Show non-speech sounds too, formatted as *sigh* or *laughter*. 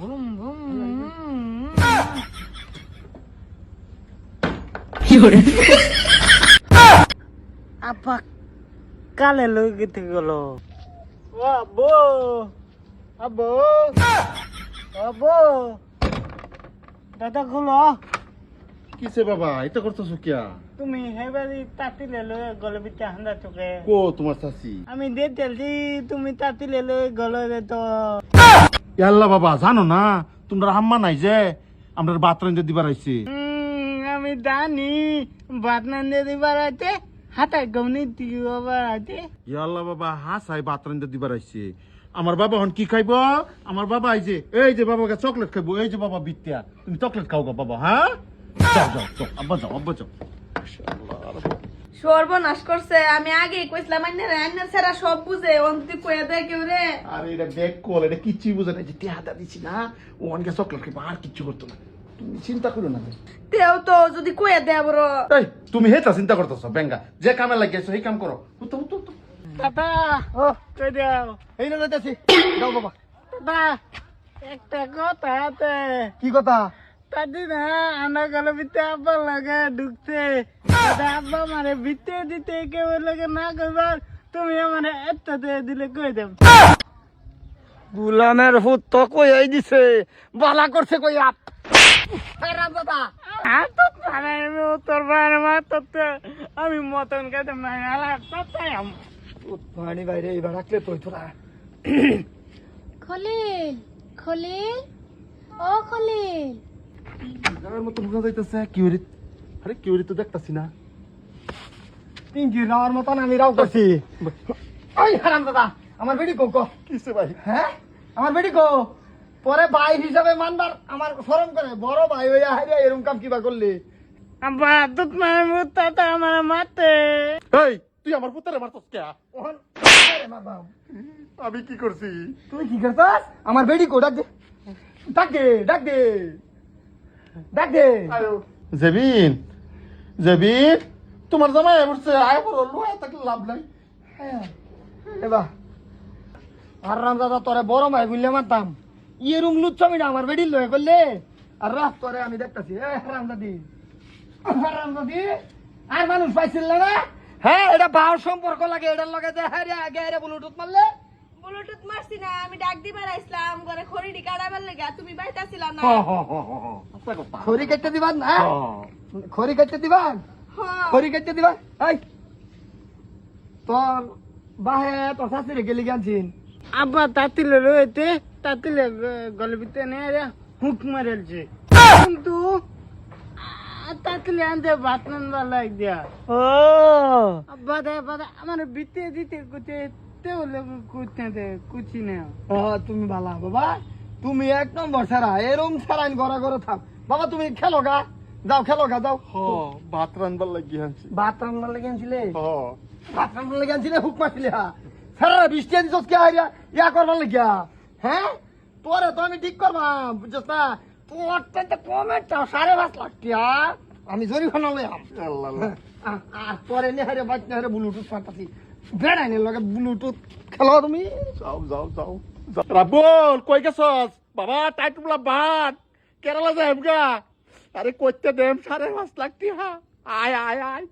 Boom boom আপা কালে লই গেল ও আব্বু আব্বু আব্বু দাদা খুলো কিসে বাবা? এটা করতেছো কিয়া? তুমি হেবারি তাঁতিলে লই গলে বিতে হান্দা চোখে। কো তোমার চাচি? আমি দিয়ে তেলছি তুমি তাঁতিলে লই গলে তো। ইয়াল্লা বাবা জানো না? তোমরা হাম্মা নাই যে? আমরা বাথরুম যদি বাড়াইছি হুম, আমি জানি। ভাত দিয়ে দিবার আছে হাতে গমনি দিও আছে ইয়াল্লা বাবা হাসাই বাথরুম যদি বাড়াইছে আমার বাবা হন কি খাইব? আমার বাবা এই যে এই যে বাবাকে চকলেট খাইবো এই যে বাবা বিত্তিয়া তুমি চকলেট খাও গো বাবা হ্যাঁ? যাও যাও যাও আব্বা যাও আব্বা যাও। সর্বনাশ করছে। আমি আগেই কইছিলাম আন্নার আন্নার ছাড়া সব বুঝে অন্তি কয়ে দেয় কেউ রে। আরে এটা ব্যাগ কল এটা কিচ্ছুই বুঝে না যে টিহাটা দিছি না ও অনেকে চকলেট খাইবো আর কিচ্ছু করতো না। তুমি চিন্তা করো না তেও তো যদি কয়ে দেয় বড়। এই তুমি হেটা চিন্তা করতেছ বেঙ্গা যে কামে লাগিয়েছো সেই কাম করো। উঠো উঠো উঠো দাদা ও কই দাও? এই না যাইতেছি। যাও *coughs* বাবা। দাদা একটা কথা আছে। কি কথা? আনা গেলে বিতে আব্বা লাগে আব্বা মানে দিতে কেউ লাগে না কইবার তুমি মানে এত দিয়ে দিলে কই দেব? তো কই দিছে বালা করছে কই আপ। দাদা আর তো জানাই আমি তো মতন খেতে নাই আলা তাই আম। পানি বাইরে এবার রাখলে তুই তোরা খলিল খলিল ও খলিল। মতো যাইতেছে কিউরি আরে কিউরি তো দেখতাছি না। পিঙ্কি রাওয়ার মতন আমি রাও করছি। ওই হারাম দাদা আমার বেটি কো কো। কিসে ভাই? হ্যাঁ? আমার বেটি কো। পরে ভাই হিসাবে মানবার আমার শরম করে বড় ভাই হইয়া হাইরা এরকম কাম কিবা করলি। আব্বা দুধ মানে মুত্তা তো আমার মাতে। এই তুই আমার পুত্রে মারছস কে? ওহন আমি কি করছি? তুই কি করতাস আমার বেডি কো ডাক দে। ডাক দে ডাক দে। ডাক দে। জেবিন জেবিন তোমার জামাই বলছে আয় বড় লোয়া তাকে লাভ নাই। এবা আর রাম দাদা তোরে বড় ভাই বুঝলে মারতাম। ইয়ে রুম লুচ্ছামি না আমার বেডি লয়ে করলে। আর রাত তোরে আমি দেখতাছি এ হারাম দাদি। হারাম দাদি আর মানুষ পাইছিল না? হ্যাঁ এটা বাউর সম্পর্ক লাগে এটার লগে যে হ্যাঁ আগে আরে ব্লুটুথ মারলে। ব্লুটুথ মারছি না আমি ডাক দিবার আইছিলাম ঘরে খড়িটি কাটাবার লেগে তুমি বাইতাছিল না। খড়ি কেটে দিবান না খড়ি কেটে দিবান? হ্যাঁ। খড়ি কেটে দিবান? এই তোর বাহে তোর শাশুড়ি গেলি গেছিন আব্বা তাতিলে রয়েছে তাতিলে গলে বিতে রে হুক মারেলছে কিন্তু তাতিলে আনতে ভাত নানবার লাগ দিয়া। ও। আব্বা দে বাদা আমার বিতে দিতে কুতে তে লোক কুচি না ও তুমি ভালা বাবা। তুমি এক নম্বর ছাড়া এরম ছাড়াইন ঘরে ঘরে থাক বাবা তুমি খেলো গা। যাও খেলো গা যাও। হ ভাত রানবার লাগি আনছি। ভাত রান্নার লেগে আনছিলে? হ। ভাত রান্নার লেগে আনছিলে? হুক মারছিলে হা। সারা বৃষ্টি আনি কে হারিয়া ইয়া করবার লাগিয়া। হ্যাঁ? তোরে তো আমি ঠিক করবা বুঝছ না? তোর তো কমেন্ট সাড়ে পাঁচ লাখ টিয়া। আমি জরিমানা লইয়াম। আ- আর পরে নে হারে বাচ্চা না হারে ব্লুটুথ পাঠাছি বেড়াই নে লগে ব্লুটুথ খেলো তুমি। যাও যাও যাও। রাবুল কই গেছস? বাবা, টাইট বলা ভাত কেরালা যাইম গা। আরে কইতে দেম, সাড়ে পাঁচ লাখ টিহা। আয় আয় আয়